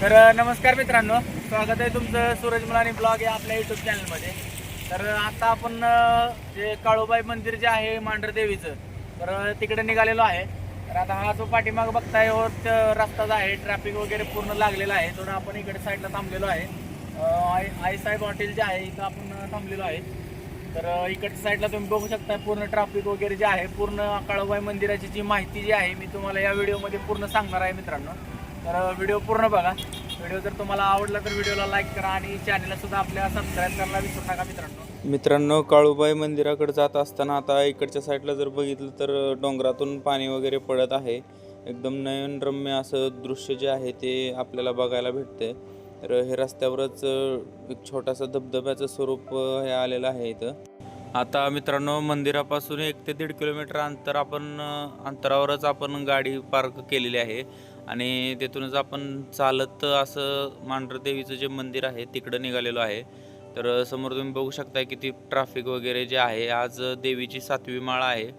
तर नमस्कार मित्रांनो. स्वागत आहे तुमचं सूरज मुलानी ब्लॉग या आपल्या युट्यूब चॅनलमध्ये तर आता आपण जे काळूबाई मंदिर जे आहे मांढरदेवीचं तर तिकडे निघालेलो आहे. तर आता हा जो पाठीमाग बघताय हो, रस्ता जो आहे ट्रॅफिक वगैरे पूर्ण लागलेला आहे. थोडं आपण इकडे साईडला थांबलेलो आहे. आई आईसाहेब हॉटेल जे आहे इथं आपण थांबलेलो आहे. तर इकडच्या साईडला तुम्ही बघू शकता पूर्ण ट्रॅफिक वगैरे जे आहे पूर्ण काळूबाई मंदिराची जी माहिती जी आहे मी तुम्हाला या व्हिडिओमध्ये पूर्ण सांगणार आहे मित्रांनो. तर व्हिडिओ पूर्ण बघा. व्हिडिओ जर तुम्हाला आवडला तर व्हिडिओला लाईक करा आणि चॅनलला सुद्धा आपल्या सबस्क्राईब करायला विसरू नका मित्रांनो. मित्रांनो काळूबाई मंदिराकडे जात असताना आता इकडच्या साईडला जर बघितलं तर डोंगरातून पाणी वगैरे पडत आहे. एकदम नयनरम्य असं दृश्य जे आहे ते आपल्याला बघायला भेटते तर हे रस्त्यावरच एक छोटासा धबधब्याचं स्वरूप हे आलेलं आहे इथं. आता मित्रांनो मंदिरापासून एक ते दीड किलोमीटर अंतर आपण अंतरावरच आपण गाडी पार्क केलेली आहे. आणि तिथूनच आपण चालत असं मांढरदेवीचं जे मंदिर आहे तिकडं निघालेलो आहे. तर समोर तुम्ही बघू शकता किती ट्रॅफिक वगैरे जे आहे आज देवीची सातवी माळ आहे.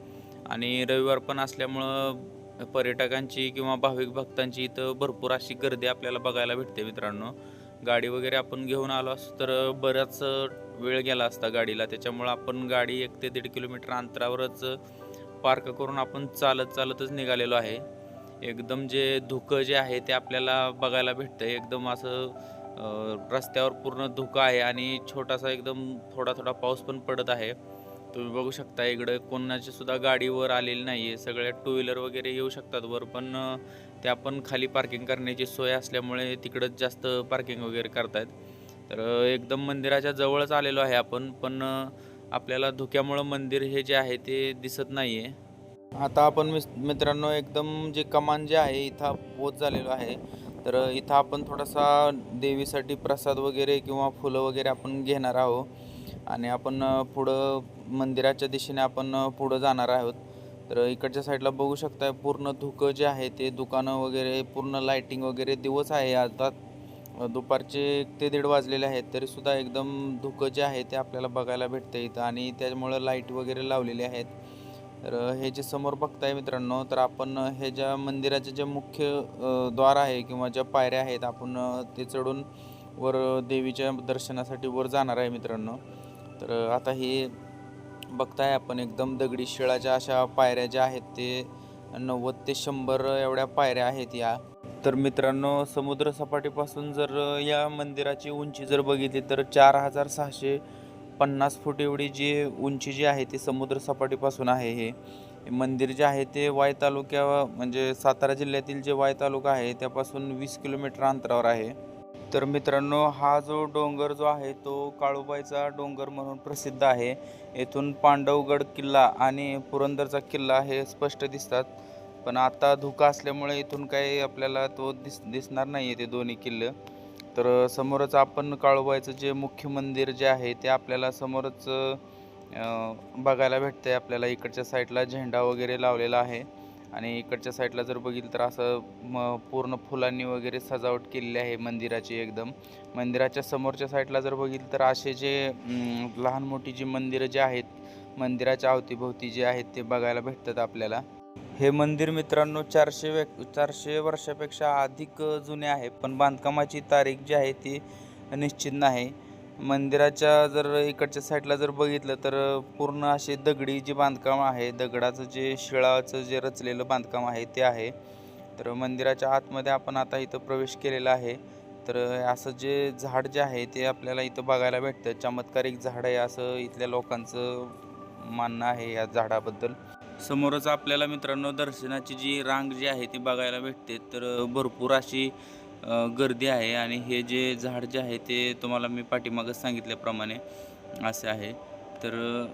आणि रविवार पण असल्यामुळं पर्यटकांची किंवा भाविक भक्तांची इथं भरपूर अशी गर्दी आपल्याला बघायला भेटते मित्रांनो. गाडी वगैरे आपण घेऊन आलो असतो तर बराच वेळ गेला असता गाडीला. त्याच्यामुळं आपण गाडी एक ते दीड किलोमीटर अंतरावरच पार्क करून आपण चालत चालतच निघालेलो आहे. एकदम जे धुकं जे आहे ते आपल्याला बघायला भेटतं. एकदम असं रस्त्यावर पूर्ण धुकं आहे आणि छोटासा एकदम थोडा थोडा पाऊस पण पडत आहे. तुम्ही बघू शकता इकडे कोणाची सुद्धा गाडी वर आलेली नाही आहे सगळ्या टू व्हीलर वगैरे येऊ शकतात वर पण त्या पण खाली पार्किंग करण्याची सोय असल्यामुळे तिकडंच जास्त पार्किंग वगैरे करतायत. तर एकदम मंदिराच्या जवळच आलेलो आहे आपण पण आपल्याला धुक्यामुळं मंदिर हे जे आहे ते दिसत नाही आहे आता आपण मिस मित्रांनो एकदम जे कमान जे आहे इथं पोच झालेलो आहे. तर इथं आपण थोडासा देवीसाठी प्रसाद वगैरे किंवा फुलं वगैरे आपण घेणार आहोत. आणि आपण पुढं मंदिराच्या दिशेने आपण पुढं जाणार आहोत. तर इकडच्या साईडला बघू शकताय पूर्ण धुकं जे आहे ते दुकानं वगैरे पूर्ण लाईटिंग वगैरे दिवस आहे आता. दुपारचे एक ते दीड वाजलेले आहेत तरीसुद्धा एकदम धुकं जे आहे ते आपल्याला बघायला भेटतं इथं. आणि त्यामुळं लाइट वगैरे लावलेले आहेत. तर हे जे समोर बघताय मित्रांनो तर आपण हे ज्या मंदिराचे जे मुख्य द्वार आहे किंवा ज्या पायऱ्या आहेत आपण ते चढून वर देवीच्या दर्शनासाठी वर जाणार आहे मित्रांनो. तर आता हे बघताय आपण एकदम दगडी शिळाच्या अशा पायऱ्या ज्या आहेत ते नव्वद ते शंभर एवढ्या पायऱ्या आहेत या. तर मित्रांनो समुद्र सपाटीपासून जर या मंदिराची उंची जर बघितली तर चार हजार सहाशे पन्नास फूट एवढी जी उंची जी आहे ती समुद्र सपाटीपासून आहे हे. हे मंदिर जे आहे ते वाय तालुक्या म्हणजे सातारा जिल्ह्यातील जे वाय तालुका आहे त्यापासून वीस किलोमीटर अंतरावर आहे. तर मित्रांनो हा जो डोंगर जो आहे तो काळूबाईचा डोंगर म्हणून प्रसिद्ध आहे. येथून पांडवगड किल्ला आणि पुरंदरचा किल्ला हे स्पष्ट दिसतात. पण आता धुका असल्यामुळे इथून काही आपल्याला तो दिस दिसणार नाही आहे ते दोन्ही किल्ले. तर समोरच आपण काळोबाईचं जे मुख्य मंदिर जे आहे ते आपल्याला समोरच बघायला बघायला भेटतंय. आपल्याला इकडच्या साईडला झेंडा वगैरे लावलेला आहे. आणि इकडच्या साईडला जर बघितलं तर असं म पूर्ण फुलांनी वगैरे सजावट केलेली आहे मंदिराची एकदम. मंदिराच्या समोरच्या साईडला जर बघितलं तर असे जे लहान मोठी जी मंदिरं जी आहेत मंदिराच्या अवतीभोवती जे आहेत ते बघायला भेटतात आपल्याला. हे मंदिर मित्रांनो चारशे व्यक् चारशे वर्षापेक्षा अधिक जुने आहे पण बांधकामाची तारीख जी आहे ती निश्चित नाही. मंदिराच्या जर इकडच्या साईडला जर बघितलं तर पूर्ण असे दगडी जे बांधकाम आहे दगडाचं जे शिळाचं जे रचलेलं बांधकाम आहे ते आहे. तर मंदिराच्या आतमध्ये आपण आता इथं प्रवेश केलेला आहे. तर असं जे झाड जे आहे ते आपल्याला इथं बघायला भेटतं. चमत्कारिक झाड आहे असं इथल्या लोकांचं मानणं आहे या झाडाबद्दल. समोरच आपल्याला मित्रांनो दर्शनाची जी रांग जी आहे ती बघायला भेटते. तर भरपूर अशी गर्दी आहे आणि हे जे झाड जे आहे ते तुम्हाला मी पाठीमागच सांगितल्याप्रमाणे असे आहे. तर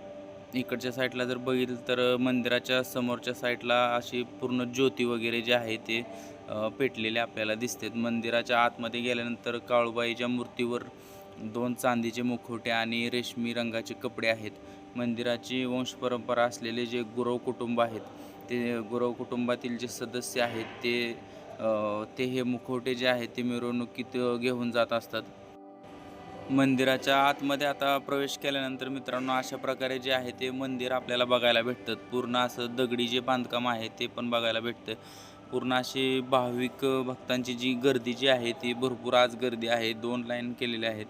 इकडच्या साईडला जर बघितलं तर मंदिराच्या समोरच्या साईडला अशी पूर्ण ज्योती वगैरे जे आहे ते पेटलेले आपल्याला दिसतात मंदिराच्या आतमध्ये गेल्यानंतर काळूबाईच्या मूर्तीवर दोन चांदीचे मुखवटे आणि रेशमी रंगाचे कपडे आहेत. मंदिराची वंशपरंपरा असलेले जे गुरव कुटुंब आहेत ते गुरव कुटुंबातील जे सदस्य आहेत ते ते हे मुखवटे जे आहेत ते मिरवणुकीत घेऊन जात असतात. मंदिराच्या आतमध्ये आता प्रवेश केल्यानंतर मित्रांनो अशा प्रकारे जे आहे ते मंदिर आपल्याला बघायला भेटतं. पूर्ण असं दगडी जे बांधकाम आहे ते पण बघायला भेटतं. पूर्ण अशी भाविक भक्तांची जी गर्दी जी आहे ती भरपूर आज गर्दी आहे. दोन लाईन केलेल्या आहेत.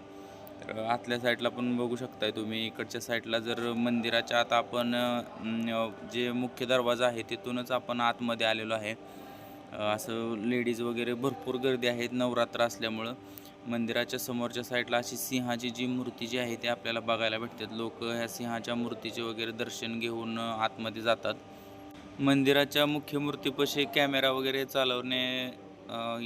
आतल्या साईडला पण बघू शकताय तुम्ही. इकडच्या साईडला जर मंदिराच्या आत आपण जे मुख्य दरवाजा आहे तिथूनच आपण आतमध्ये आलेलो आहे. असं लेडीज वगैरे भरपूर गर्दी आहेत नवरात्र असल्यामुळं. मंदिराच्या समोरच्या साईडला अशी सिंहाची जी मूर्ती जी आहे ती आपल्याला बघायला भेटतात. लोक ह्या सिंहाच्या मूर्तीचे वगैरे दर्शन घेऊन आतमध्ये जातात. मंदिराच्या मुख्य मूर्तीपाशी कॅमेरा वगैरे चालवणे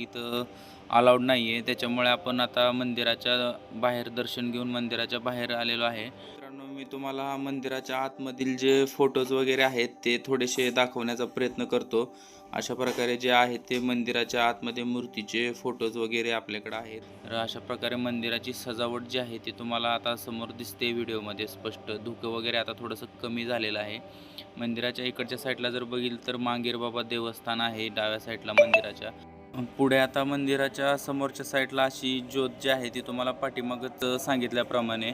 इथं अलाउड नाही आहे त्याच्यामुळे आपण आता मंदिराच्या बाहेर दर्शन घेऊन मंदिराच्या बाहेर आलेलो आहे. मित्रांनो मी तुम्हाला मंदिराच्या आतमधील जे फोटोज वगैरे आहेत ते थोडेसे दाखवण्याचा प्रयत्न करतो. अशा प्रकारे जे आहेत ते मंदिराच्या आतमध्ये मूर्तीचे फोटोज वगैरे आपल्याकडे आहेत. तर अशा प्रकारे मंदिराची सजावट जी आहे ती तुम्हाला आता समोर दिसते व्हिडिओमध्ये. स्पष्ट धुकं वगैरे आता थोडंसं कमी झालेलं आहे. मंदिराच्या इकडच्या साईडला जर बघितलं तर मांगीर बाबा देवस्थान आहे डाव्या साईडला मंदिराच्या. पुढे आता मंदिराच्या समोरच्या साईडला अशी ज्योत जी आहे ती तुम्हाला पाठीमागत सांगितल्याप्रमाणे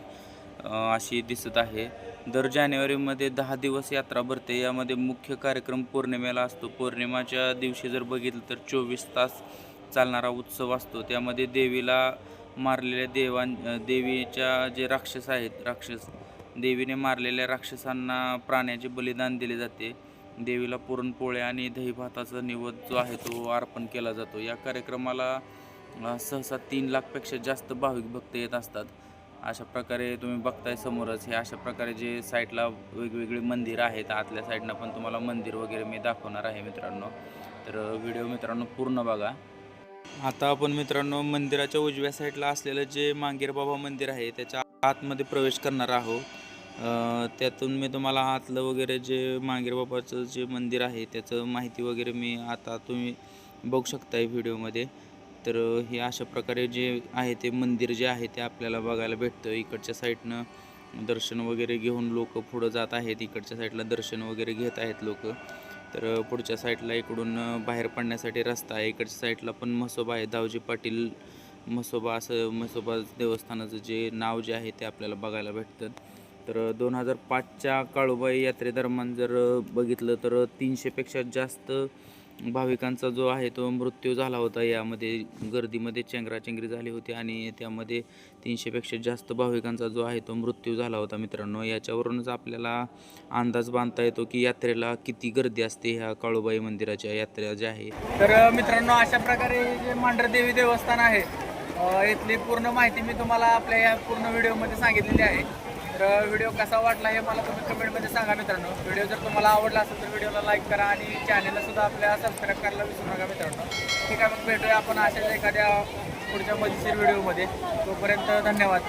अशी दिसत आहे. दर जानेवारीमध्ये दहा दिवस यात्रा भरते. यामध्ये मुख्य कार्यक्रम पौर्णिमेला असतो. पौर्णिमाच्या दिवशी जर बघितलं तर चोवीस तास चालणारा उत्सव असतो. त्यामध्ये देवीला मारलेल्या देवां देवीच्या जे राक्षस आहेत राक्षस देवीने मारलेल्या राक्षसांना प्राण्याचे बलिदान दिले जाते. देवीला पुरणपोळ्या आणि दहीभाताचा निवद जो आहे तो अर्पण केला जातो. या कार्यक्रमाला सहसा तीन लाखपेक्षा जास्त भाविक भक्त येत असतात. अशा प्रकारे तुम्ही बघताय समोरच हे अशा प्रकारे जे साईडला वेगवेगळी मंदिरं आहेत आतल्या साईडनं पण तुम्हाला मंदिर वगैरे मी दाखवणार आहे मित्रांनो. तर व्हिडिओ मित्रांनो पूर्ण बघा. आता आपण मित्रांनो मंदिराच्या उजव्या साईडला असलेलं जे मांगीर बाबा मंदिर आहे त्याच्या आतमध्ये प्रवेश करणार आहोत. त्यातून मी तुम्हाला आतलं वगैरे जे मांगीर बाबाचं जे मंदिर आहे त्याचं माहिती वगैरे मी आता तुम्ही बघू शकताय व्हिडिओमध्ये. तर हे अशा प्रकारे जे आहे ते मंदिर जे आहे ते आपल्याला बघायला भेटतं. इकडच्या साईडनं दर्शन वगैरे घेऊन लोक पुढं जात आहेत. इकडच्या साईडला दर्शन वगैरे घेत आहेत लोक. तर पुढच्या साईडला इकडून बाहेर पडण्यासाठी रस्ता आहे. इकडच्या साईडला पण म्हसोबा आहे. दावजी पाटील म्हसोबा असं म्हसोबा देवस्थानाचं जे नाव जे आहे ते आपल्याला बघायला भेटतं. तर दोन हजार पाचच्या काळूबाई यात्रेदरम्यान जर बघितलं तर तीनशेपेक्षा जास्त भाविकांचा जो आहे तो मृत्यू झाला होता. यामध्ये गर्दीमध्ये चेंगराचेंगरी झाली होती आणि त्यामध्ये तीनशेपेक्षा जास्त भाविकांचा जो आहे तो मृत्यू झाला होता मित्रांनो. याच्यावरूनच आपल्याला अंदाज बांधता येतो की यात्रेला किती गर्दी असते ह्या काळूबाई मंदिराच्या यात्रा ज्या आहे. तर मित्रांनो अशा प्रकारे जे मांढरदेवी देवस्थान आहे इथली पूर्ण माहिती मी तुम्हाला आपल्या या पूर्ण व्हिडिओमध्ये सांगितलेली आहे. तर व्हिडिओ कसा वाटला हे मला तुम्ही कमेंटमध्ये सांगा मित्रांनो. व्हिडिओ जर तुम्हाला आवडला असेल तर व्हिडिओला लाईक करा आणि चॅनेलला सुद्धा आपल्या सबस्क्राईब करायला विसरू नका मित्रांनो. ठीक आहे मग भेटूया आपण अशाच एखाद्या पुढच्या मजेशीर व्हिडिओमध्ये. तोपर्यंत धन्यवाद.